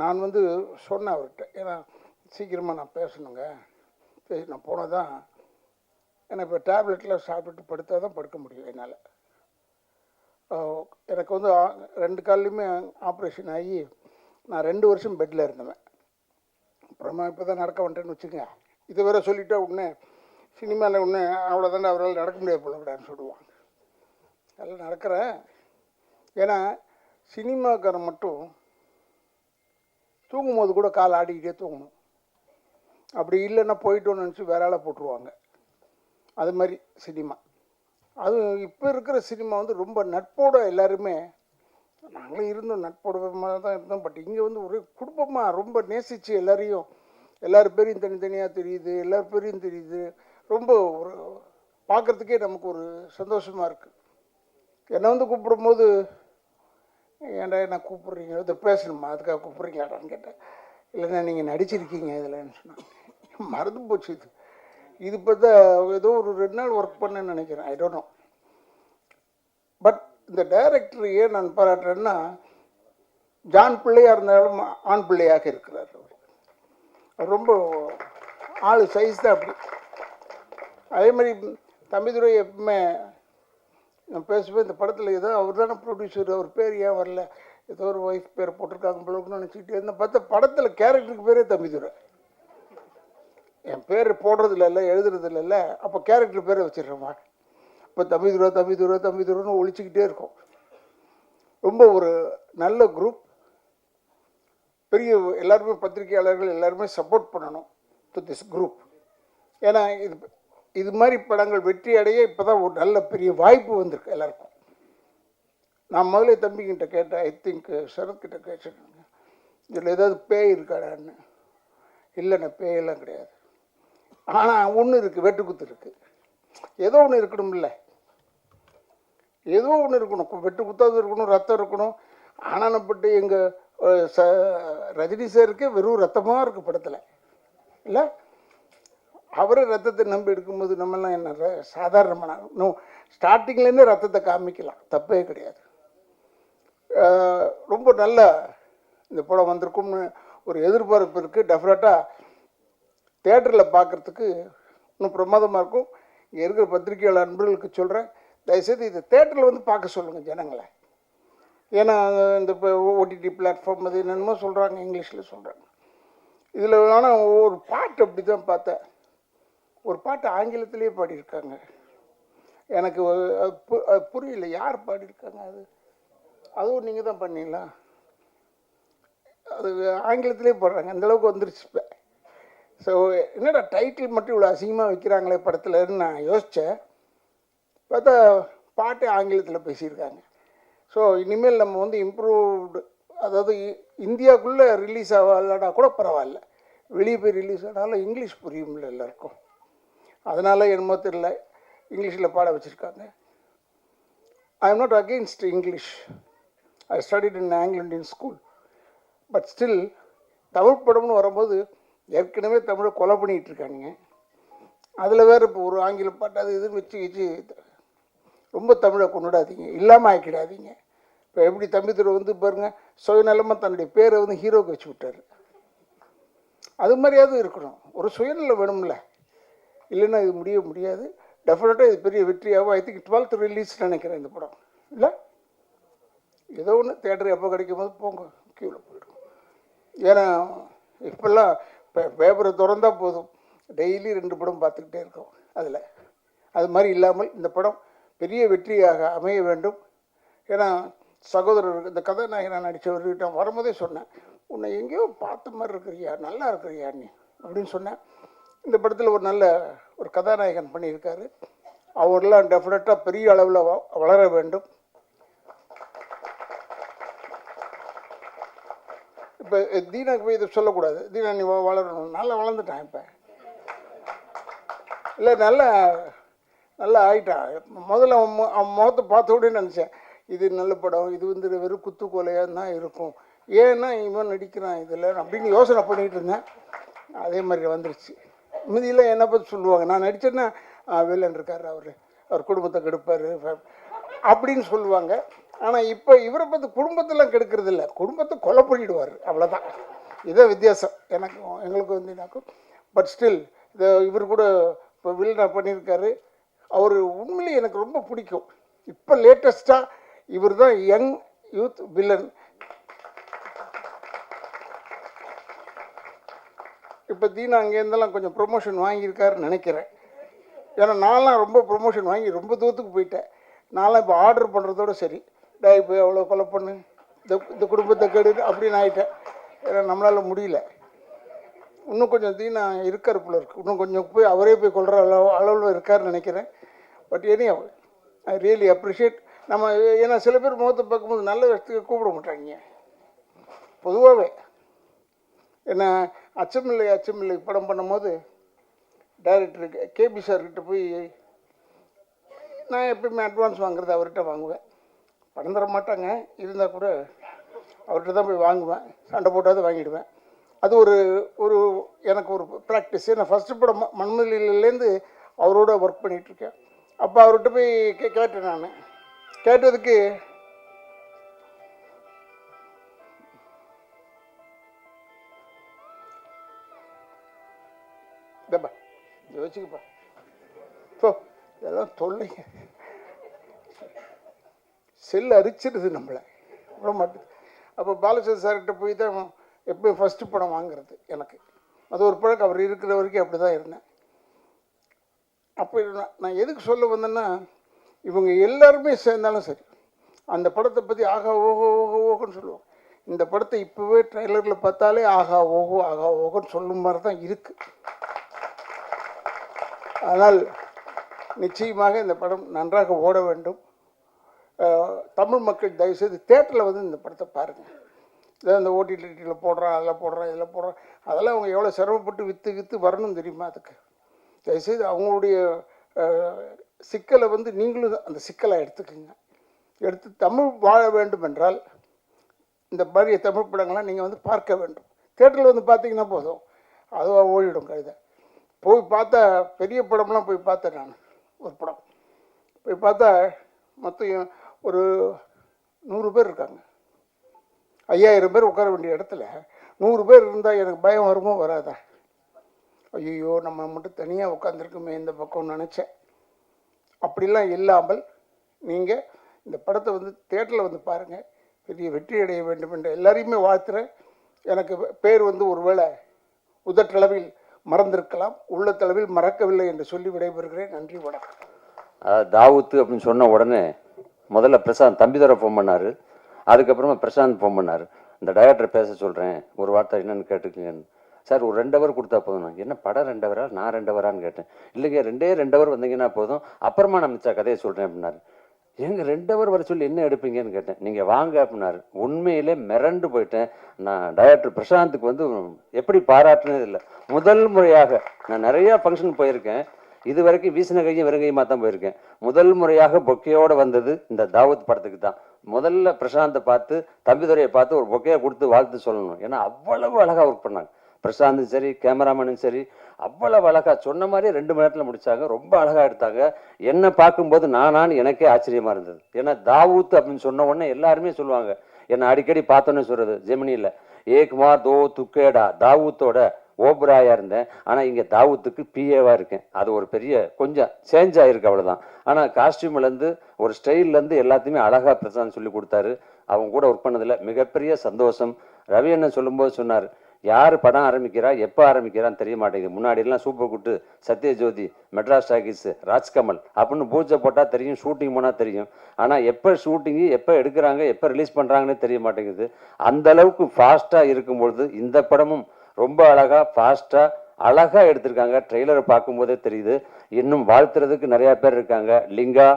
நான் வந்து சொன்னேன் அவர்கிட்ட. ஏன்னா சீக்கிரமாக நான் பேசணுங்க. பேசி நான் போனால் தான் ஏன்னா இப்போ டேப்லெட்லாம் சாப்பிட்டுட்டு படுத்தால் தான் படுக்க முடியும் என்னால். எனக்கு வந்து ரெண்டு கால்லையுமே ஆப்ரேஷன் ஆகி நான் ரெண்டு வருஷம் பெட்டில் இருந்தேன் அப்புறமா இப்போ தான் நடக்க வந்துட்டேன்னு வச்சுக்கோங்க. இதுவரை வேற சொல்லிட்டா உடனே சினிமாவில் உடனே அவ்வளோதானே அவரால் நடக்க முடியாது போல விடான்னு சொல்லுவாங்க. அதெல்லாம் நடக்கிறேன். ஏன்னா சினிமாக்காரன் மட்டும் தூங்கும்போது கூட கால் ஆடிக்கிட்டே தூங்கணும். அப்படி இல்லைன்னா போயிட்டோன்னு நினச்சி வேற ஆளை போட்டுருவாங்க. அது மாதிரி சினிமா. அது இப்போ இருக்கிற சினிமா வந்து ரொம்ப நட்போட எல்லாருமே நாங்களும் இருந்தோம் நட்போட மாதிரி தான் இருந்தோம். பட் இங்கே வந்து ஒரே குடும்பமாக ரொம்ப நேசித்து எல்லாரையும் எல்லார் பேரையும் தனித்தனியாக தெரியுது எல்லார் பேரையும் தெரியுது. ரொம்ப ஒரு பார்க்குறதுக்கே நமக்கு ஒரு சந்தோஷமாக இருக்குது என்னை வந்து கூப்பிடும்போது ஏன்டா என்ன கூப்பிட்றீங்க? இதை பேசணுமா? அதுக்காக கூப்பிட்றீங்களாடான்னு கேட்டேன். இல்லைண்ணா நீங்கள் நடிச்சிருக்கீங்க இதில்ன்னு சொன்னாங்க. மறந்து போச்சு இது. இது பார்த்தா ஏதோ ஒரு ரெண்டு நாள் ஒர்க் பண்ணேன்னு நினைக்கிறேன். ஐ டோன்ட் நோ பட் இந்த டைரக்டர் ஏன் நான் பாராட்டுறேன்னா ஜான் பிள்ளையாக இருந்தாலும் ஆண் பிள்ளையாக இருக்கிறார் அவர். அவர் ரொம்ப ஆள் சைஸ் தான் அப்படி. அதே மாதிரி தம்பிதுரை எப்பவுமே நான் பேசுவேன் இந்த படத்தில் ஏதோ அவர் தானே ப்ரொடியூசர் அவர் பேர் ஏன் வரல? ஏதோ ஒரு ஒய்ஃப் பேர் போட்டிருக்காங்க பிள்ளைன்னு நினச்சிக்கிட்டே இருந்தேன் பார்த்தா படத்தில் கேரக்டருக்கு பேரே தம்பிதுரை என் பேர் போடுறதில்ல இல்லை எழுதுறதில்ல இல்லை அப்போ கேரக்டர் பேரை வச்சிடுறேம்மா. இப்போ தம்பிதுரை தம்பிதுரை தம்பிதுரைன்னு ஒழிச்சிக்கிட்டே இருக்கும். ரொம்ப ஒரு நல்ல குரூப் பெரிய எல்லாருமே பத்திரிகையாளர்கள் எல்லாருமே சப்போர்ட் பண்ணணும் டு திஸ் குரூப் ஏன்னா இது இது மாதிரி படங்கள் வெற்றி அடைய இப்போ தான் ஒரு நல்ல பெரிய வாய்ப்பு வந்திருக்கு எல்லாருக்கும். நான் முதல்ல தம்பிக்கிட்ட கேட்டேன் ஐ திங்க் சரத்கிட்ட கேட்டேன் இதில் ஏதாவது பேய் இருக்காடான்னு. இல்லைண்ணே பேயெல்லாம் கிடையாது. ஆனால் ஒன்று இருக்குது வெட்டுக்குத்து இருக்குது ஏதோ ஒன்று இருக்கணும்ல. ஏதோ ஒன்று இருக்கணும். வெட்டு குத்தாவது இருக்கணும் ரத்தம் இருக்கணும். ஆனானப்பட்டு எங்கள் ச ரஜினி சாருக்கு வெறும் ரத்தமாக இருக்குது படத்தில். இல்லை? அவரை ரத்தத்தை நம்பி எடுக்கும்போது நம்மெல்லாம் என்ன சாதாரணமான இன்னும் ஸ்டார்டிங்லேருந்தே ரத்தத்தை காமிக்கலாம் தப்பே கிடையாது. ரொம்ப நல்ல இந்த படம் வந்திருக்கும்னு ஒரு எதிர்பார்ப்பு இருக்குது டெஃபினட்டாக தேட்டரில் பார்க்குறதுக்கு இன்னும் பிரமாதமாக இருக்கும். இங்கே இருக்கிற பத்திரிகையாளர் நண்பர்களுக்கு சொல்கிறேன் தயவுசெய்து இதை தேட்டரில் வந்து பார்க்க சொல்லுங்கள் ஜனங்களை. ஏன்னா இந்த இப்போ ஓடிடி பிளாட்ஃபார்ம் அது என்னென்னமோ சொல்கிறாங்க இங்கிலீஷில் சொல்கிறாங்க இதில் ஆனால் ஒவ்வொரு பாட்டு அப்படி தான் பார்த்தேன். ஒரு பாட்டு ஆங்கிலத்திலே பாடியிருக்காங்க. எனக்கு புரியல. யார் பாடியிருக்காங்க அது? அதுவும் நீங்கள் தான் பண்ணீங்களா? அது ஆங்கிலத்திலே போடுறாங்க. அந்த அளவுக்கு வந்துருச்சு இப்போ. ஸோ என்னடா டைட்டில் மட்டும் இவ்வளோ அசிங்கமாக வைக்கிறாங்களே படத்துலன்னு நான் யோசித்தேன் பார்த்தா பாட்டு ஆங்கிலத்தில் பேசியிருக்காங்க. ஸோ இனிமேல் நம்ம வந்து இம்ப்ரூவ்டு அதாவது இந்தியாவுக்குள்ளே ரிலீஸ் ஆகலனா கூட பரவாயில்ல. வெளியே போய் ரிலீஸ் ஆனாலும் இங்கிலீஷ் புரியும்ல எல்லாருக்கும். அதனால் என்னமோ தெரியல. இங்கிலீஷில் பாட வச்சுருக்காங்க. I am not against English I studied in Anglo Indian school but still Tamil படம்னு வரும்போது ஏற்கனவே தமிழை கொலை பண்ணிகிட்டு இருக்கானுங்க. அதில் வேறு இப்போ ஒரு ஆங்கில பாட்டு அது இதுன்னு வச்சு வச்சு ரொம்ப தமிழை கொண்டுடாதீங்க இல்லாமல் ஆக்கிடாதீங்க. இப்போ எப்படி தம்பித்துறை வந்து பாருங்கள் சுயநலமாக தன்னுடைய பேரை வந்து ஹீரோக்கு வச்சு விட்டாரு. அது மாதிரியாவது இருக்கணும். ஒரு சுயநலம் வேணும்ல. இல்லைன்னா இது முடிய முடியாது. டெஃபினட்டாக இது பெரிய வெற்றியாகும். ஐ திங்க் டுவெல்த் ரிலீஸ் நினைக்கிறேன் இந்த படம். இல்லை? ஏதோ ஒன்று தேட்டர் எப்போ கிடைக்கும் போது போங்க. கியூவில் போயிடும். ஏன்னா இப்போல்லாம் இப்போ பேப்பரை திறந்தா போதும். டெய்லி ரெண்டு படம் பார்த்துக்கிட்டே இருக்கோம் அதில். அது மாதிரி இல்லாமல் இந்த படம் பெரிய வெற்றியாக அமைய வேண்டும். ஏன்னா சகோதரர் இந்த கதாநாயகனாக நடித்தவர்கிட்ட வரும்போதே சொன்னேன் உன்னை எங்கேயோ பார்த்த மாதிரி இருக்கிறியா? நல்லா இருக்கிறியா நீ? அப்படின்னு சொன்னேன். இந்த படத்தில் ஒரு நல்ல ஒரு கதாநாயகன் பண்ணியிருக்காரு. அவரெல்லாம் டெஃபினட்டாக பெரிய அளவில் வ- வளர வேண்டும். இப்போ தீனாக்கு போய் இதை சொல்லக்கூடாது. தீனா நீ வளரணும். நல்லா வளர்ந்துட்டான் இப்போ. இல்லை நல்லா நல்லா ஆயிட்டான். முதல்ல அவன் அவன் முகத்தை பார்த்த உடனே நினச்சேன் இது நல்ல படம். இது வந்து வெறும் குத்து தான் இருக்கும். ஏன்னா இவன் நடிக்கிறான் இதில் அப்படின்னு யோசனை பண்ணிகிட்டு இருந்தேன். அதே மாதிரி வந்துருச்சு. மீதியெல்லாம் என்னை பற்றி சொல்லுவாங்க? நான் நடிச்சேன்னா வில்லன் இருக்கார் அவர். அவர் குடும்பத்தை கெடுப்பார். அப்படின்னு சொல்லுவாங்க. ஆனால் இப்போ இவரை பற்றி குடும்பத்தெல்லாம் கெடுக்கிறது இல்லை குடும்பத்தை கொலை பண்ணிடுவார். அவ்வளோதான் இதான் வித்தியாசம். எனக்கும் எங்களுக்கு வந்து எனக்கும் பட் ஸ்டில் இதை இவர் கூட இப்போ வில்லனா பண்ணியிருக்காரு. அவர் உண்மையிலே எனக்கு ரொம்ப பிடிக்கும். இப்போ லேட்டஸ்ட்டாக இவர் தான் யங் யூத் வில்லன். இப்போ தீனா அங்கேருந்தெல்லாம் கொஞ்சம் ப்ரொமோஷன் வாங்கியிருக்காருன்னு நினைக்கிறேன். ஏன்னா நான்லாம் ரொம்ப ப்ரொமோஷன் வாங்கி ரொம்ப தூரத்துக்கு போயிட்டேன். நான்லாம் இப்போ ஆர்டர் பண்ணுறதோட சரி. டே இப்போ எவ்வளோ கொலை பண்ணு? இந்த இந்த குடும்பத்தை கெடு அப்படின்னு ஆகிட்டேன் ஏன்னா நம்மளால் முடியல. இன்னும் கொஞ்சம் தீனா இருக்கார் போல இன்னும் கொஞ்சம் போய் அவரே போய் கொள்கிற அளவு அளவில் இருக்காருன்னு நினைக்கிறேன். But any I really appreciate நம்ம ஏன்னா சில பேர் முகத்தை பார்க்கும்போது நல்ல விஷயத்துக்கு கூப்பிட மாட்டாங்க. பொதுவாகவே என்ன அச்சமில்லை அச்சமில்லை படம் பண்ணும்போது டைரக்டருக்கு கேபி சார்கிட்ட போய் நான் எப்பயுமே அட்வான்ஸ் வாங்குறது அவர்கிட்ட வாங்குவேன். பணம் தர மாட்டாங்க. இருந்தால் கூட அவர்கிட்ட தான் போய் வாங்குவேன். சண்டை போட்டாவது வாங்கிடுவேன். அது ஒரு ஒரு எனக்கு ஒரு ப்ராக்டிஸ் நான் ஃபஸ்ட்டு படம் ம- அவரோட ஒர்க் பண்ணிகிட்ருக்கேன் அப்போ அவர்கிட்ட போய் கே கேட்டேன் நான். கேட்டதுக்கு வச்சுக்கப்பா. போ இதெல்லாம் தொல்லைங்க. செல் அரிச்சிடுது நம்மளை. விட மாட்டேது அப்போ பாலச்சந்திர சார்கிட்ட போய் தான் எப்பயும் ஃபஸ்ட்டு படம் வாங்குறது எனக்கு. அது ஒரு பழக்கம். அவர் இருக்கிற வரைக்கும் அப்படி தான் இருந்தேன். அப்போ நான் நான் எதுக்கு சொல்ல வந்தேன்னா இவங்க எல்லாருமே சேர்ந்தாலும் சரி அந்த படத்தை பற்றி ஆகா ஓஹோ ஓஹோ ஓஹோன்னு சொல்லுவோம் இந்த படத்தை இப்போவே ட்ரெய்லரில் பார்த்தாலே ஆகா ஓஹோ ஆகா ஓஹோன்னு சொல்லும் மாதிரி தான் இருக்குது ஆனால் நிச்சயமாக இந்த படம் நன்றாக ஓட வேண்டும். தமிழ் மக்கள் தயவுசெய்து தேட்டரில் வந்து இந்த படத்தை பாருங்கள் இதை இந்த ஓடிடியில் போடுறான் அதில் போடுறான் இதில் போடுறான். அதெல்லாம் அவங்க எவ்வளோ சிரமப்பட்டு விற்று விற்று வரணும் தெரியுமா அதுக்கு? தயவுசெய்து அவங்களுடைய சிக்கலை வந்து நீங்களும் அந்த சிக்கலை எடுத்துக்கோங்க. எடுத்து தமிழ் வாழ வேண்டும் என்றால் இந்த மாதிரி தமிழ் படங்கள்லாம் நீங்கள் வந்து பார்க்க வேண்டும். தேட்டரில் வந்து பார்த்தீங்கன்னா போதும். அதுவாக ஓடிடும் கழுதை போய் பார்த்தா பெரிய படம்லாம் போய் பார்த்தேன் நான். ஒரு படம். போய் பார்த்தா மொத்தம் ஒரு நூறு பேர் இருக்காங்க. ஐயாயிரம் பேர் உட்கார வேண்டிய இடத்துல நூறு பேர் இருந்தால் எனக்கு பயம் வருமோ வராதா? ஐயோ நம்ம மட்டும் தனியாக உட்காந்துருக்குமே இந்த பக்கம்னு நினச்சேன். அப்படிலாம் இல்லாமல் நீங்கள் இந்த படத்தை வந்து தேட்டரில் வந்து பாருங்கள் பெரிய வெற்றி அடைய வேண்டும் என்று எல்லாரையுமே வாழ்த்துறேன். எனக்கு பேர் வந்து ஒருவேளை உதட்டளவில் மறந்திருக்கலாம். உள்ளத்தளவில் மறக்கவில்லை என்று சொல்லி விடைபெறுகிறேன். நன்றி வணக்கம். தாவூத்து அப்படின்னு சொன்ன உடனே முதல்ல பிரசாந்த் தம்பிதுரை ஃபோன் பண்ணார். அதுக்கப்புறமா பிரசாந்த் ஃபோன் பண்ணார். இந்த டைரக்டர் பேச சொல்கிறேன் ஒரு வார்த்தை என்னென்னு கேட்டுக்கங்கன்னு. சார் ஒரு ரெண்டு ஹவர் கொடுத்தா போதும்? என்ன படம் ரெண்டு ஹவரா நான் ரெண்டு ஹவரான்னு கேட்டேன். இல்லைங்க ரெண்டே ரெண்டு ஹவர் வந்தீங்கன்னா போதும். அப்புறமா நான் மிச்சா கதையை சொல்கிறேன் அப்படின்னாரு. எங்க ரெண்டு அவர் வர சொல்லி என்ன எடுப்பீங்கன்னு கேட்டேன். நீங்கள் வாங்க அப்படின்னாரு. உண்மையிலே மிரண்டு போயிட்டேன். நான் டைரக்டர் பிரசாந்துக்கு வந்து எப்படி பாராட்டுனது இல்லை. முதல் முறையாக நான் நிறையா ஃபங்க்ஷன் போயிருக்கேன். இது வரைக்கும் வீசின கையும் வெறுங்கையுமா தான் போயிருக்கேன். முதல் முறையாக பொக்கையோடு வந்தது இந்த தாவூத் படத்துக்கு தான். முதல்ல பிரசாந்தை பார்த்து தம்பிதுரையை பார்த்து ஒரு பொக்கையை கொடுத்து வாழ்த்து சொல்லணும். ஏன்னா அவ்வளவு அழகாக ஒர்க் பண்ணாங்க. பிரசாந்தும் சரி கேமராமேனும் சரி அவ்வளவு அழகா சொன்ன மாதிரி ரெண்டு மணி நேரத்தில் முடிச்சாங்க. ரொம்ப அழகா எடுத்தாங்க. என்ன பார்க்கும்போது நானான்னு எனக்கே ஆச்சரியமா இருந்தது. ஏன்னா தாவூத் அப்படின்னு சொன்ன உடனே எல்லாருமே சொல்லுவாங்க. என்னை அடிக்கடி பார்த்தோன்னே சொல்றது. ஜெமினியில் ஏக்மா தோ துக்கேடா. தாவூத்தோட ஓபராயா இருந்தேன். ஆனால் இங்கே தாவூத்துக்கு பிஏவாக இருக்கேன். அது ஒரு பெரிய கொஞ்சம் சேஞ்ச் ஆயிருக்கு அவ்வளோதான் ஆனால் காஸ்டியூம்லேருந்து ஒரு ஸ்டைல்லேருந்து எல்லாத்தையுமே அழகாக பிரசாந்த் சொல்லி கொடுத்தாரு. அவங்க கூட ஒர்க் பண்ணதில் மிகப்பெரிய சந்தோஷம். ரவி என்ன சொல்லும்போது சொன்னார் யார் படம் ஆரம்பிக்கிறா எப்போ ஆரம்பிக்கிறான்னு தெரிய மாட்டேங்குது. முன்னாடிலாம் super good Sathyajyothi Madras Talkies Rajkamal அப்படின்னு பூஜை போட்டால் தெரியும் ஷூட்டிங் போனால் தெரியும். ஆனால் எப்போ ஷூட்டிங்கு எப்போ எடுக்கிறாங்க எப்போ ரிலீஸ் பண்ணுறாங்கன்னு தெரிய மாட்டேங்குது. அந்த அளவுக்கு ஃபாஸ்ட்டாக இருக்கும்பொழுது இந்த படமும் ரொம்ப அழகாக ஃபாஸ்ட்டாக அழகாக எடுத்திருக்காங்க. ட்ரெய்லரை பார்க்கும்போதே தெரியுது. இன்னும் வாழ்த்துறதுக்கு நிறையா பேர் இருக்காங்க. லிங்கா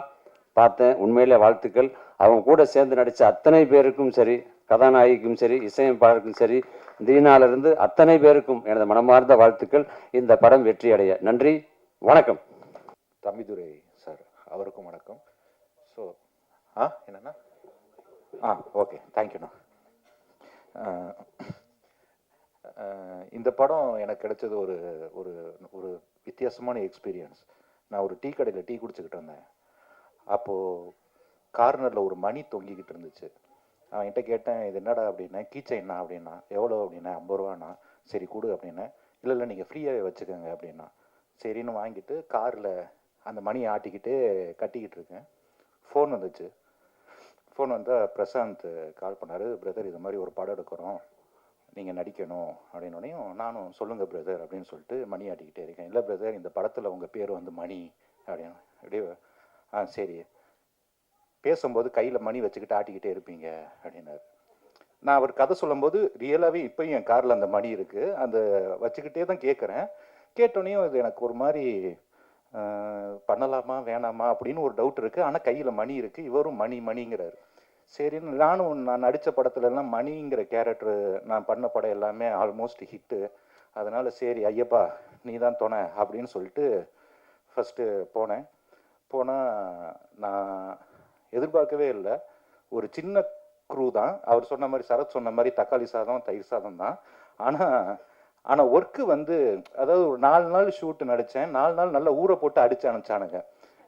பார்த்தேன் உண்மையிலே வாழ்த்துக்கள். அவங்க கூட சேர்ந்து நடித்த அத்தனை பேருக்கும் சரி கதாநாயகிக்கும் சரி இசையமைப்பாளருக்கும் சரி தீனாலிருந்து அத்தனை பேருக்கும் எனது மனமார்ந்த வாழ்த்துக்கள். இந்த படம் வெற்றி அடைய நன்றி. வணக்கம். தம்பிதுரை சார் அவருக்கும் வணக்கம். ஸோ ஆ என்னண்ணா? ஆ ஓகே தேங்க்யூண்ணா இந்த படம் எனக்கு கிடைச்சது ஒரு ஒரு ஒரு வித்தியாசமான எக்ஸ்பீரியன்ஸ் நான் ஒரு டீ கடையில் டீ குடிச்சுக்கிட்டு இருந்தேன். அப்போது கார்னரில் ஒரு மணி தொங்கிக்கிட்டு இருந்துச்சு. அவன் என்கிட்ட கேட்டேன் இது என்னடா அப்படின்னா? கீச்சைன்னா அப்படின்னா எவ்வளோ? அப்படின்னா ஐம்பது ரூபாண்ணா. சரி கொடு அப்படின்னா இல்லை இல்லை நீங்கள் ஃப்ரீயாகவே வச்சுக்கோங்க அப்படின்னா. சரின்னு வாங்கிட்டு காரில் அந்த மணியை ஆட்டிக்கிட்டு கட்டிக்கிட்டு இருக்கேன். ஃபோன் வந்துச்சு. ஃபோன் வந்தால் பிரசாந்த் கால் பண்ணார். பிரதர் இது மாதிரி ஒரு படம் எடுக்கிறோம். நீங்கள் நடிக்கணும் அப்படின்னோடையும் நானும் சொல்லுங்கள் பிரதர் அப்படின்னு சொல்லிட்டு மணி ஆட்டிக்கிட்டே இருக்கேன். இல்லை பிரதர் இந்த படத்தில் உங்கள் பேர் வந்து மணி அப்படின்னு அப்படியே ஆ சரி. பேசும்போது கையில் மணி வச்சுக்கிட்டு ஆட்டிக்கிட்டே இருப்பீங்க அப்படின்னாரு. நான் அவர் கதை சொல்லும்போது ரியலாகவே இப்போயும் என் காரில் அந்த மணி இருக்குது அந்த வச்சுக்கிட்டே தான் கேட்குறேன் கேட்டோன்னே அது எனக்கு ஒரு மாதிரி பண்ணலாமா வேணாமா அப்படின்னு ஒரு டவுட் இருக்குது ஆனால் கையில் மணி இருக்குது இவரும் மணி மணிங்கிறாரு. சரின்னு நானும் நான் நடித்த படத்துலலாம் மணிங்கிற கேரக்டர் நான் பண்ண படம் எல்லாமே ஆல்மோஸ்ட் ஹிட்டு அதனால் சரி ஐயப்பா நீ தான் துணை அப்படின்னு சொல்லிட்டு ஃபஸ்ட்டு போனேன். போனால் நான் எதிர்பார்க்கவே இல்லை. ஒரு சின்ன க்ரூ தான். அவர் சொன்ன மாதிரி சரத் சொன்ன மாதிரி தக்காளி சாதம் தயிர் சாதம் தான். ஆனால் ஆனால் ஒர்க்கு வந்து அதாவது ஒரு நாலு நாள் ஷூட் நடித்தேன் நாலு நாள் நல்லா ஊற போட்டு அடிச்சு அனுப்பிச்சானுங்க.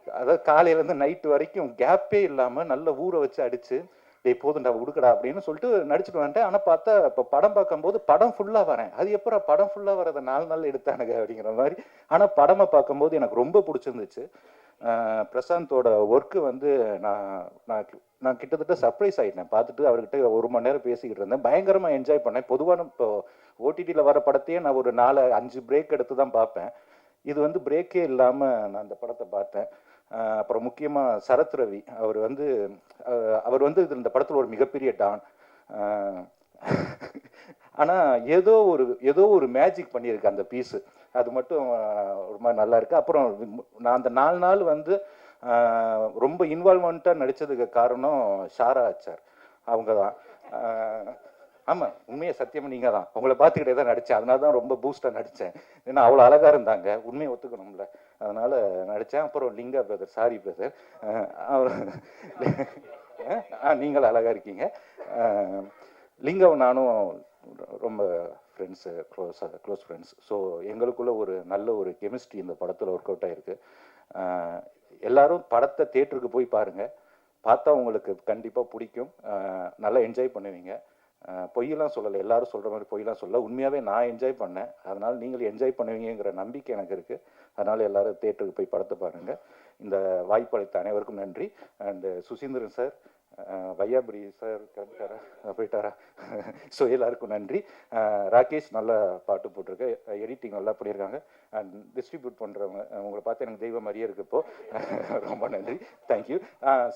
அதாவது காலையிலேருந்து நைட்டு வரைக்கும் கேப்பே இல்லாமல் நல்ல ஊற வச்சு அடித்து டேய் போதும்டா உடுக்கடா அப்படின்னு சொல்லிட்டு நடிச்சுட்டு வந்துட்டேன். ஆனால் பார்த்தா இப்போ படம் பார்க்கும்போது படம் ஃபுல்லாக வரேன். அது எப்போ படம் ஃபுல்லாக வரதை நாலு நாள் எடுத்தானுங்க அப்படிங்கிற மாதிரி. ஆனால் படமாக பார்க்கும்போது எனக்கு ரொம்ப பிடிச்சிருந்துச்சு. பிரசாந்தோட ஒர்க்கு வந்து நான் நான் நான் கிட்டத்தட்ட சர்ப்ரைஸ் ஆகிட்டேன் பார்த்துட்டு அவர்கிட்ட ஒரு மணி நேரம் பேசிக்கிட்டு இருந்தேன். பயங்கரமாக என்ஜாய் பண்ணேன். பொதுவான இப்போ ஓடிடியில் வர படத்தையே நான் ஒரு நாலு அஞ்சு பிரேக் எடுத்து தான் பார்ப்பேன். இது வந்து பிரேக்கே இல்லாமல் நான் அந்த படத்தை பார்த்தேன். அப்புறம் முக்கியமாக சரத் ரவி. அவர் வந்து அவர் வந்து இது இந்த படத்தில் ஒரு மிகப்பெரிய டான். ஆனால் ஏதோ ஒரு ஏதோ ஒரு மேஜிக் பண்ணியிருக்கு அந்த பீஸு அது மட்டும் ரொம்ப நல்லா இருக்கு. அப்புறம் நான் அந்த நாலு நாள் வந்து ரொம்ப இன்வால்மெண்ட்டாக நடித்ததுக்கு காரணம் ஷாரா ஆச்சார் அவங்க தான். ஆமாம் உண்மையை சத்தியம் நீங்கள் தான். உங்களை பார்த்துக்கிட்டே தான் நடித்தேன் அதனால தான் ரொம்ப பூஸ்டாக நடித்தேன் ஏன்னா அவ்வளோ அழகாக இருந்தாங்க. உண்மையை ஒத்துக்கணும்ல. அதனால் நடித்தேன் அப்புறம் லிங்கா பிரதர் சாரி பிரதர் அவர் ஆ நீங்கள் அழகாக இருக்கீங்க. லிங்கம் நானும் ரொம்ப friends close close friends so எங்களுக்குள்ள ஒரு நல்ல ஒரு கெமிஸ்ட்ரி இந்த படத்தில் ஒர்க் அவுட் ஆகிருக்கு எல்லாரும் படத்தை தேட்டருக்கு போய் பாருங்கள் பார்த்தா உங்களுக்கு கண்டிப்பாக பிடிக்கும். நல்லா என்ஜாய் பண்ணுவீங்க. பொய்யெல்லாம் சொல்லலை. எல்லாரும் சொல்கிற மாதிரி பொய்யெல்லாம் சொல்லலை. உண்மையாகவே நான் என்ஜாய் பண்ணேன். அதனால் நீங்கள் என்ஜாய் பண்ணுவீங்கங்கிற நம்பிக்கை எனக்கு இருக்குது அதனால் எல்லோரும் தேட்டருக்கு போய் படத்தை பாருங்கள் இந்த வாய்ப்பளித்த அனைவருக்கும் நன்றி. And Suseenthiran sir Vaiyapuri sir கிளம்பிட்டாரா? போயிட்டாரா? ஸோ எல்லாருக்கும் நன்றி. ராகேஷ் நல்லா பாட்டு போட்டிருக்கு. எடிட்டிங் நல்லா பண்ணியிருக்காங்க. அண்ட் டிஸ்ட்ரிபியூட் பண்ணுறவங்க உங்களை பார்த்து எனக்கு தெய்வம் மாதிரியே இருக்கு இப்போது ரொம்ப நன்றி. தேங்க்யூ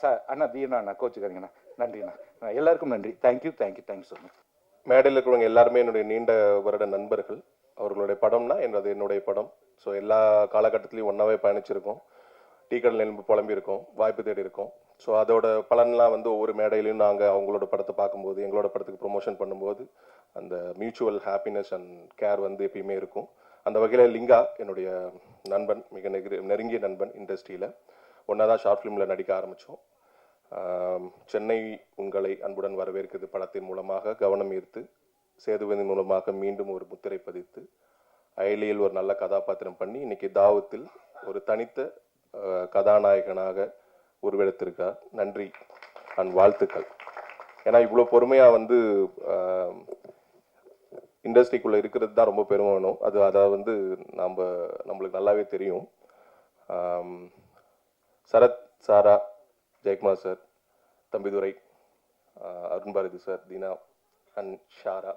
சார் அண்ணா தீனா அண்ணா கோச்சுக்காரங்கண்ணா நன்றிண்ணா. எல்லாருக்கும் நன்றி. Thank you thank you thank you so much மேடையில் இருக்கிறவங்க எல்லாருமே என்னுடைய நீண்ட வருட நண்பர்கள். அவர்களுடைய படம்னா என்னது? என்னுடைய படம். ஸோ எல்லா காலகட்டத்திலையும் ஒன்றாவே பயணிச்சிருக்கோம். டீ கடல் எலும்பு புலம்பியிருக்கோம். வாய்ப்பு தேடி இருக்கோம். ஸோ அதோட பலன்லாம் வந்து ஒவ்வொரு மேடையிலையும் நாங்கள் அவங்களோட படத்தை பார்க்கும்போது எங்களோட படத்துக்கு ப்ரொமோஷன் பண்ணும்போது அந்த மியூச்சுவல் ஹாப்பினஸ் அண்ட் கேர் வந்து எப்பயுமே இருக்கும். அந்த வகையில் லிங்கா என்னுடைய நண்பன் மிக நெரு நெருங்கிய நண்பன் இண்டஸ்ட்ரியில் ஒன்றா தான் ஷார்ட் ஃபிலிமில் நடிக்க ஆரம்பித்தோம் சென்னை உங்களை அன்புடன் வரவேற்கிறது படத்தின் மூலமாக கவனம் ஈர்த்து சேதுவதின் மூலமாக மீண்டும் ஒரு முத்திரை பதித்து அயலியில் ஒரு நல்ல கதாபாத்திரம் பண்ணி இன்னைக்கு தாவத்தில் ஒரு தனித்த கதாநாயகனாக உருவெடுத்திருக்கார். நன்றி அன் வாழ்த்துக்கள். ஏன்னா இவ்வளோ பொறுமையாக வந்து இண்டஸ்ட்ரிக்குள்ளே இருக்கிறது தான் ரொம்ப பெருமை வேணும் அது அதை வந்து நாம் நம்மளுக்கு நல்லாவே தெரியும். சரத் சாரா Jayakumar sir Thambidurai Arunbharathi Arun Bharathi sir Dheena and Shara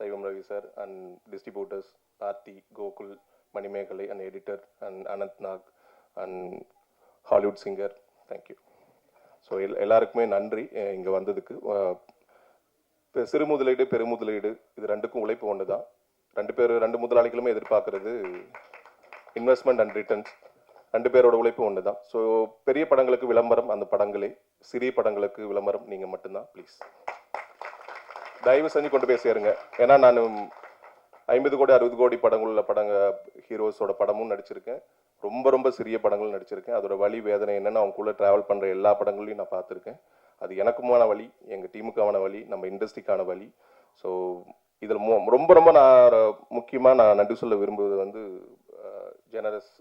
சைவம் Ravi sir and distributors Aarthi Gokul Manimegalai and editor and Anand Nag and Hollywood singer. Thank you so L எல்லாருக்குமே நன்றி இங்கே வந்ததுக்கு. இப்போ சிறு முதலீடு பெருமுதலீடு இது ரெண்டுக்கும் உழைப்பு ஒன்று தான் ரெண்டு பேர் ரெண்டு முதலாளிகளுமே எதிர்பார்க்கறது இன்வெஸ்ட்மெண்ட் அண்ட் ரிட்டர்ன்ஸ் ரெண்டு பேரோட உழைப்பு ஒன்று தான் ஸோ பெரிய படங்களுக்கு விளம்பரம் அந்த படங்களே. சிறிய படங்களுக்கு விளம்பரம் நீங்கள் மட்டும்தான் ப்ளீஸ் தயவு செஞ்சு கொண்டு போய் சேருங்க. ஏன்னா நான் ஐம்பது கோடி அறுபது கோடி படங்கள் உள்ள படங்க ஹீரோஸோட படமும் நடிச்சிருக்கேன். ரொம்ப ரொம்ப சிறிய படங்களும் நடிச்சிருக்கேன். அதோட வழி வேதனை என்னன்னு அவங்களுக்குள்ள ட்ராவல் பண்ணுற எல்லா படங்களையும் நான் பார்த்துருக்கேன். அது எனக்குமான வழி எங்கள் டீமுக்கான வழி நம்ம இண்டஸ்ட்ரிக்கான வழி ஸோ இதில் ரொம்ப ரொம்ப நான் முக்கியமாக நான் நன்றி சொல்ல விரும்புவது வந்து Generous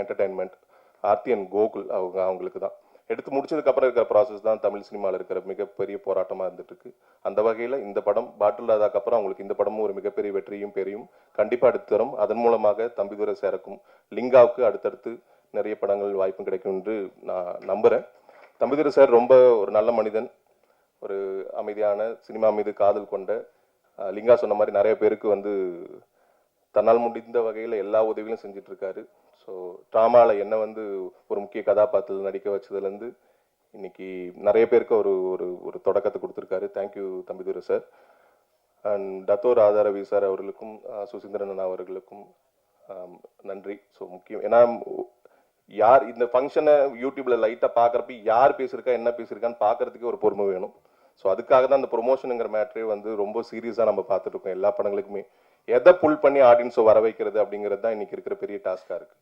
Entertainment Aarthi and Gokul அவங்க அவங்களுக்கு தான் எடுத்து முடிச்சதுக்கப்புறம் இருக்கிற ப்ராசஸ் தான் தமிழ் சினிமாவில் இருக்கிற மிகப்பெரிய போராட்டமாக இருந்துட்டு இருக்கு அந்த வகையில் இந்த படம் பாட்டில் ராதாக்கு அவங்களுக்கு இந்த படமும் ஒரு மிகப்பெரிய வெற்றியும் பெரியும். கண்டிப்பாக எடுத்து தரும். அதன் மூலமாக தம்பிதுரை சேரக்கும். லிங்காவுக்கு அடுத்தடுத்து நிறைய படங்கள் வாய்ப்பும் கிடைக்கும் என்று நான் நம்புகிறேன் தம்பிதுரை சார் ரொம்ப ஒரு நல்ல மனிதன். ஒரு அமைதியான சினிமா மீது காதல் கொண்ட லிங்கா சொன்ன மாதிரி நிறைய பேருக்கு வந்து தன்னால் முடிந்த வகையில் எல்லா உதவிகளும் செஞ்சுட்டு இருக்காரு ஸோ ட்ராமாவில் என்ன வந்து ஒரு முக்கிய கதாபாத்திரத்தில் நடிக்க வச்சதுலேருந்து இன்னைக்கு நிறைய பேருக்கு ஒரு ஒரு ஒரு தொடக்கத்தை கொடுத்துருக்காரு. Thank you Thambidurai sir and டத்தோர் ஆதார சார் அவர்களுக்கும் சுசீந்திரன் அவர்களுக்கும் நன்றி. ஸோ முக்கியம் ஏன்னா யார் இந்த ஃபங்க்ஷனை யூடியூப்பில் லைட்டாக பார்க்குறப்ப யார் பேசியிருக்கா என்ன பேசியிருக்கான்னு பார்க்குறதுக்கே ஒரு பொறுமை வேணும். ஸோ அதுக்காக தான் அந்த ப்ரொமோஷனுங்கிற மேட்ரே வந்து ரொம்ப சீரியஸாக நம்ம பார்த்துட்ருக்கோம். எல்லா படங்களுக்குமே. எதை புல் பண்ணி ஆடியன்ஸை வர வைக்கிறது அப்படிங்கிறது தான் இன்னைக்கு இருக்கிற பெரிய டாஸ்காக இருக்கு.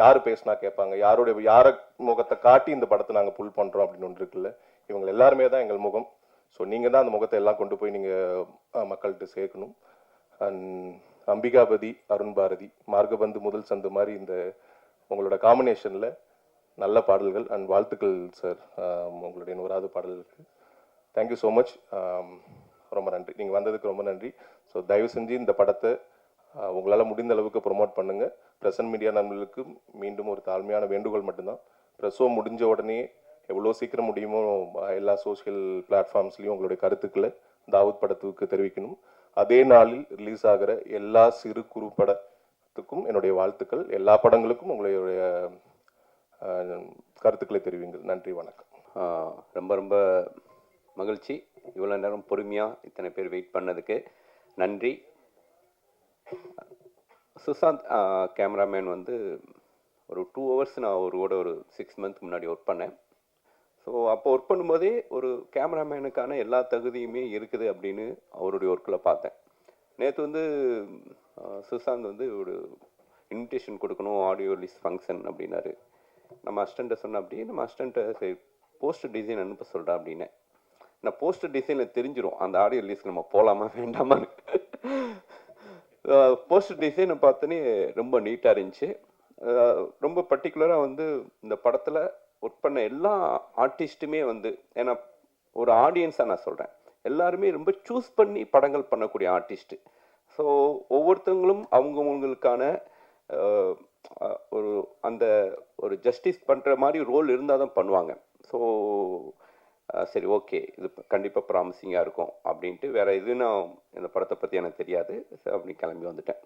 யார் பேசினா கேட்பாங்க. யாருடைய யார முகத்தை காட்டி இந்த படத்தை நாங்கள் புல் பண்ணுறோம் அப்படின்னு ஒன்று இருக்குல்ல. இவங்க எல்லாருமே தான் எங்கள் முகம். ஸோ நீங்கள் தான் அந்த முகத்தை எல்லாம் கொண்டு போய் நீங்கள் மக்கள்கிட்ட சேர்க்கணும். அண்ட் அம்பிகாபதி அருண் பாரதி மார்கபந்து முதல் சந்து மாதிரி இந்த உங்களோட காம்பினேஷனில் நல்ல பாடல்கள். அண்ட் வாழ்த்துக்கள் சார் உங்களுடைய நூறாவது பாடல்களுக்கு தேங்க்யூ ஸோ மச் ரொம்ப நன்றி. நீங்கள் வந்ததுக்கு ரொம்ப நன்றி. ஸோ தயவு செஞ்சு இந்த படத்தை உங்களால் முடிந்த அளவுக்கு ப்ரொமோட் பண்ணுங்கள் ப்ரெசன்ட் மீடியா நம்மளுக்கு மீண்டும் ஒரு தாழ்மையான வேண்டுகோள் மட்டும்தான். பிரசவம் முடிஞ்ச உடனே எவ்வளோ சீக்கிரம் முடியுமோ எல்லா சோஷியல் பிளாட்ஃபார்ம்ஸ்லேயும் உங்களுடைய கருத்துக்களை தாவூத் படத்துக்கு தெரிவிக்கணும். அதே நாளில் ரிலீஸ் ஆகிற எல்லா சிறு குறு படத்துக்கும் என்னுடைய வாழ்த்துக்கள். எல்லா படங்களுக்கும் உங்களுடைய கருத்துக்களை தெரிவிங்கள். நன்றி வணக்கம். ரொம்ப ரொம்ப மகிழ்ச்சி. இவ்வளோ நேரம் பொறுமையாக இத்தனை பேர் வெயிட் பண்ணதுக்கு. நன்றி. சுசாந்த் கேமராமேன் வந்து ஒரு டூ ஹவர்ஸ் நான் அவரோட கூட ஒரு சிக்ஸ் மந்த் முன்னாடி ஒர்க் பண்ணேன். ஸோ அப்போ ஒர்க் பண்ணும்போதே ஒரு கேமராமேனுக்கான எல்லா தகுதியுமே இருக்குது அப்படின்னு அவருடைய ஒர்க்கில் பார்த்தேன். நேற்று வந்து சுசாந்த் வந்து ஒரு இன்விடேஷன் கொடுக்கணும் ஆடியோ ரிலீஸ் ஃபங்க்ஷன் அப்படின்னாரு. நம்ம அஸ்டண்ட்டை சொன்ன அப்படியே நம்ம அஸ்டண்ட்டை சரி போஸ்டர் டிசைன் அனுப்ப சொல்கிறேன் அப்படின்னேன். நான் போஸ்டர் டிசைனில் தெரிஞ்சிடும் அந்த ஆடியோ ரிலீஸ்க்கு நம்ம போகலாமா வேண்டாமான்னு. போஸ்டர் டிசைனை பார்த்தோன்னே ரொம்ப நீட்டாக இருந்துச்சு. ரொம்ப பர்டிகுலராக வந்து இந்த படத்தில் ஒர்க் பண்ண எல்லா ஆர்டிஸ்ட்டுமே வந்து ஏன்னா ஒரு ஆடியன்ஸாக நான் சொல்கிறேன் எல்லாருமே ரொம்ப சூஸ் பண்ணி படங்கள் பண்ணக்கூடிய ஆர்டிஸ்ட்டு ஸோ ஒவ்வொருத்தவங்களும் அவங்கவுங்களுக்கான ஒரு அந்த ஒரு ஜஸ்டிஸ் பண்ணுற மாதிரி ரோல் இருந்தால் தான் பண்ணுவாங்க. ஸோ சரி ஓகே இது கண்டிப்பாக ப்ராமிசிங்காக இருக்கும் அப்படின்ட்டு வேறு எதுவும் நான் இந்த படத்தை பற்றி எனக்கு தெரியாது. அப்படின்னு அப்படி கிளம்பி வந்துட்டேன்.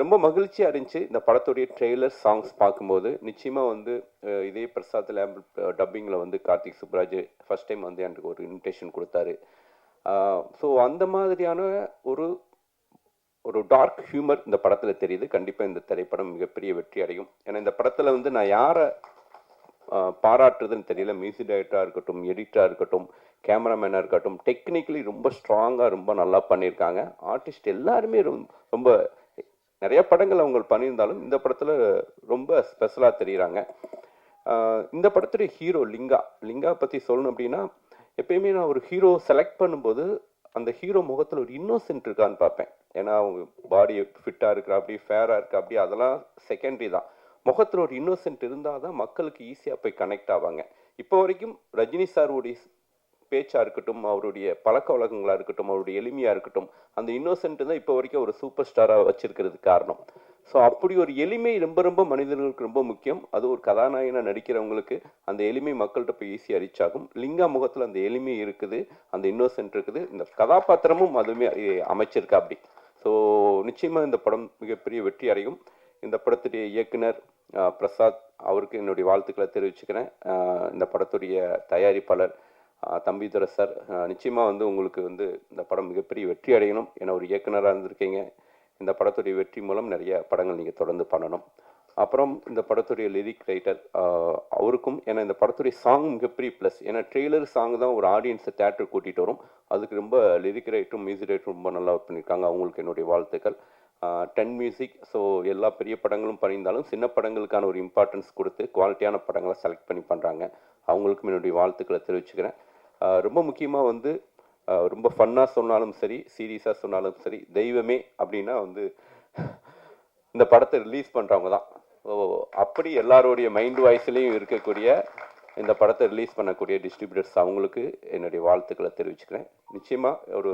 ரொம்ப மகிழ்ச்சியாக இருந்துச்சு இந்த படத்துடைய ட்ரெய்லர் சாங்ஸ் பார்க்கும்போது நிச்சயமாக வந்து இதே பிரசாத் டப்பிங்கில் வந்து கார்த்திக் சுப்ராஜ் ஃபர்ஸ்ட் டைம் வந்து எனக்கு ஒரு இன்விடேஷன் கொடுத்தாரு. ஸோ அந்த மாதிரியான ஒரு ஒரு டார்க் ஹியூமர் இந்த படத்தில் தெரியுது. கண்டிப்பாக இந்த திரைப்படம் மிகப்பெரிய வெற்றி அடையும். ஏன்னா இந்த படத்தில் வந்து நான் யாரை பாராட்டுறதுன்னு தெரியல. மியூசிக் டைரக்டராக இருக்கட்டும் எடிட்டராக இருக்கட்டும் கேமராமேனாக இருக்கட்டும் டெக்னிக்கலி ரொம்ப ஸ்ட்ராங்காக ரொம்ப நல்லா பண்ணியிருக்காங்க. ஆர்டிஸ்ட் எல்லாருமே ரொம்ப ரொம்ப நிறைய படங்கள் அவங்க பண்ணியிருந்தாலும் இந்த படத்தில் ரொம்ப ஸ்பெஷலாக தெரியுறாங்க. இந்த படத்துடைய ஹீரோ லிங்கா. லிங்கா பற்றி சொல்லணும் அப்படின்னா எப்பயுமே நான் ஒரு ஹீரோ செலக்ட் பண்ணும்போது அந்த ஹீரோ முகத்தில் ஒரு இன்னோசென்ட் இருக்கான்னு பார்ப்பேன். ஏன்னா அவங்க பாடி ஃபிட்டாக இருக்கா அப்படி ஃபேராக இருக்கா அப்படி அதெல்லாம் செகண்டரி தான். முகத்தில் ஒரு இன்னோசென்ட் இருந்தால் தான் மக்களுக்கு ஈஸியாக போய் கனெக்ட் ஆவாங்க. இப்போ வரைக்கும் ரஜினி சாருடைய பேச்சாக இருக்கட்டும் அவருடைய பழக்க வழக்கங்களாக இருக்கட்டும் அவருடைய எளிமையாக இருக்கட்டும் அந்த இன்னோசென்ட் தான் இப்போ வரைக்கும் ஒரு சூப்பர் ஸ்டாராக வச்சிருக்கிறதுக்கு காரணம். ஸோ அப்படி ஒரு எளிமை ரொம்ப ரொம்ப மனிதர்களுக்கு ரொம்ப முக்கியம். அது ஒரு கதாநாயகனாக நடிக்கிறவங்களுக்கு அந்த எளிமை மக்கள்கிட்ட போய் ஈஸியாக ரீச் ஆகும். லிங்கா முகத்தில் அந்த எளிமை இருக்குது அந்த இன்னோசென்ட் இருக்குது. இந்த கதாபாத்திரமும் அதுவுமே அமைச்சிருக்கா அப்படி ஸோ நிச்சயமாக இந்த படம் மிகப்பெரிய வெற்றி அடையும். இந்த படத்துடைய இயக்குனர் பிரசாத் அவருக்கு என்னுடைய வாழ்த்துக்களை தெரிவிச்சுக்கிறேன். இந்த படத்துடைய தயாரிப்பாளர் தம்பி துரசர் சார் நிச்சயமாக வந்து உங்களுக்கு வந்து இந்த படம் மிகப்பெரிய வெற்றி அடையணும் ஏன்னா ஒரு இயக்குனராக இருந்திருக்கீங்க. இந்த படத்துடைய வெற்றி மூலம் நிறைய படங்கள் நீங்கள் தொடர்ந்து பண்ணணும். அப்புறம் இந்த படத்துடைய லிரிக் ரைட்டர் அவருக்கும் ஏன்னா இந்த படத்துடைய சாங் மிகப்பெரிய ப்ளஸ் ஏன்னா ட்ரெய்லர் சாங் தான் ஒரு ஆடியன்ஸை தேட்டர் கூட்டிகிட்டு வரும். அதுக்கு ரொம்ப லிரிக் ரைட்டரும் மியூசிக் ரைட்டரும் ரொம்ப நல்லா ஒர்க் பண்ணியிருக்காங்க அவங்களுக்கு என்னுடைய வாழ்த்துக்கள். டென் மியூசிக் ஸோ எல்லா பெரிய படங்களும் பண்ணியிருந்தாலும் சின்ன படங்களுக்கான ஒரு இம்பார்ட்டன்ஸ் கொடுத்து குவாலிட்டியான படங்களை செலக்ட் பண்ணி பண்ணுறாங்க அவங்களுக்கும் என்னுடைய வாழ்த்துக்களை தெரிவிச்சுக்கிறேன். ரொம்ப முக்கியமாக வந்து ரொம்ப ஃபன்னாக சொன்னாலும் சரி சீரியஸாக சொன்னாலும் சரி தெய்வமே அப்படின்னா வந்து இந்த படத்தை ரிலீஸ் பண்ணுறவங்க தான். ஸோ அப்படி எல்லாருடைய மைண்ட் வாய்ஸ்லேயும் இருக்கக்கூடிய இந்த படத்தை ரிலீஸ் பண்ணக்கூடிய டிஸ்ட்ரிபியூட்டர்ஸ் அவங்களுக்கு என்னுடைய வாழ்த்துக்களை தெரிவிச்சுக்கிறேன். நிச்சயமாக ஒரு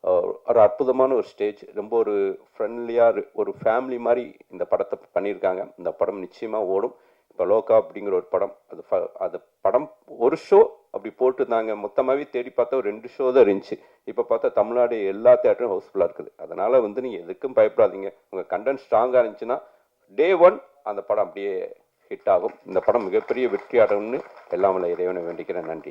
ஒரு அற்புதமான ஒரு ஸ்டேஜ் ரொம்ப ஒரு ஃப்ரெண்ட்லியாக ஒரு ஃபேமிலி மாதிரி இந்த படத்தை பண்ணியிருக்காங்க. இந்த படம் நிச்சயமாக ஓடும். இப்போ லோகா அப்படிங்கிற ஒரு படம் அது ஃப- அது படம் ஒரு ஷோ அப்படி போட்டிருந்தாங்க. மொத்தமாகவே தேடி பார்த்தா ஒரு ரெண்டு ஷோ தான் இருந்துச்சு. இப்போ பார்த்தா தமிழ்நாடு எல்லா தேட்டரும் ஹவுஸ்ஃபுல்லாக இருக்குது. அதனால் வந்து நீங்கள் எதுக்கும் பயப்படாதீங்க. உங்கள் கண்டென்ட் ஸ்ட்ராங்காக இருந்துச்சுன்னா டே ஒன் அந்த படம் அப்படியே ஹிட் ஆகும். இந்த படம் மிகப்பெரிய வெற்றி அடையும்னு எல்லாம் இறைவனை வேண்டிக்கிறேன். நன்றி.